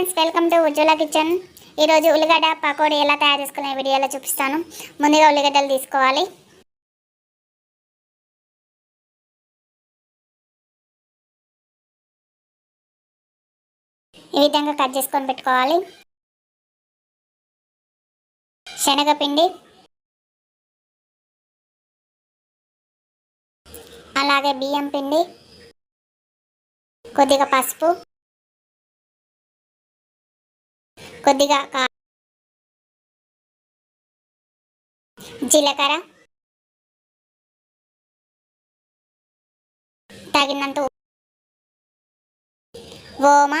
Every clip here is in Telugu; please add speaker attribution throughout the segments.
Speaker 1: Friends welcome to Ujwala kitchen. ఈరోజు ఉల్లిగడ్డ పకోడీ ఎలా తయారు చేసుకునే వీడియోలో చూపిస్తాను. ముందుగా ఉల్లిగడ్డలు తీసుకోవాలి. ఈ విధంగా కట్ చేసుకొని పెట్టుకోవాలి. శనగపిండి. అలాగే బియ్యం పిండి. కొద్దిగా పసుపు. కొద్దిగా జీలకర్ర తగినంత ఓమా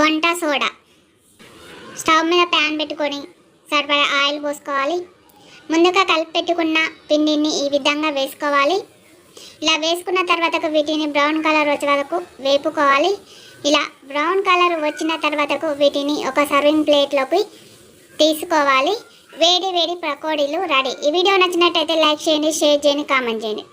Speaker 1: వంట సోడా. స్టవ్ మీద ప్యాన్ పెట్టుకొని సరిపడా ఆయిల్ పోసుకోవాలి. ముందుగా కలిపి పెట్టుకున్న పిండిని ఈ విధంగా వేసుకోవాలి. ఇలా వేసుకున్న తర్వాతకు వీటిని బ్రౌన్ కలర్ వచ్చే వరకు వేపుకోవాలి. ఇలా బ్రౌన్ కలర్ వచ్చిన తర్వాతకు వీటిని ఒక సర్వింగ్ ప్లేట్లోకి తీసుకోవాలి. వేడి వేడి పకోడీలు రెడీ. ఈ వీడియో నచ్చినట్టయితే లైక్ చేయండి షేర్ చేయండి కామెంట్ చేయండి.